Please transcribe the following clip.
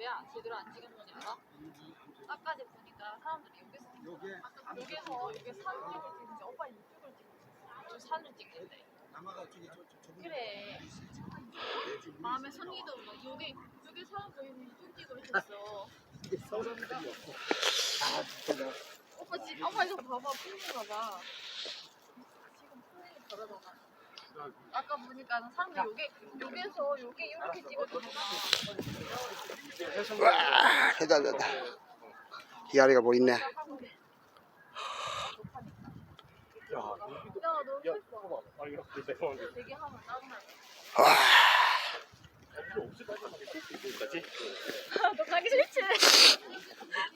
왜 안- 제대로 안 찍었는지 알아? 아까 전 보니까 사람들이 여기서 요게 아까 여기서 이게 산 쪽을 찍는지 오빠 이쪽을 있어. 저 산을 찍는데. 남아가 저기 저, 저, 저분이 그래. 마음에 손이도 막 요게 요게 사람 보이는 이쪽 찍고 있었어. 이게 서른까지였고 아 진짜 나 오빠 지 오빠 이거 봐봐 풍인가 봐. 지금 풍이 저러잖아. 아까 보니까 사람들 요게 요게서 요게 이렇게 찍어주잖아. 와, 됐다, 됐다. 기아리가 뭐 있네. 아. 와, 같아. 너 가기 싫지?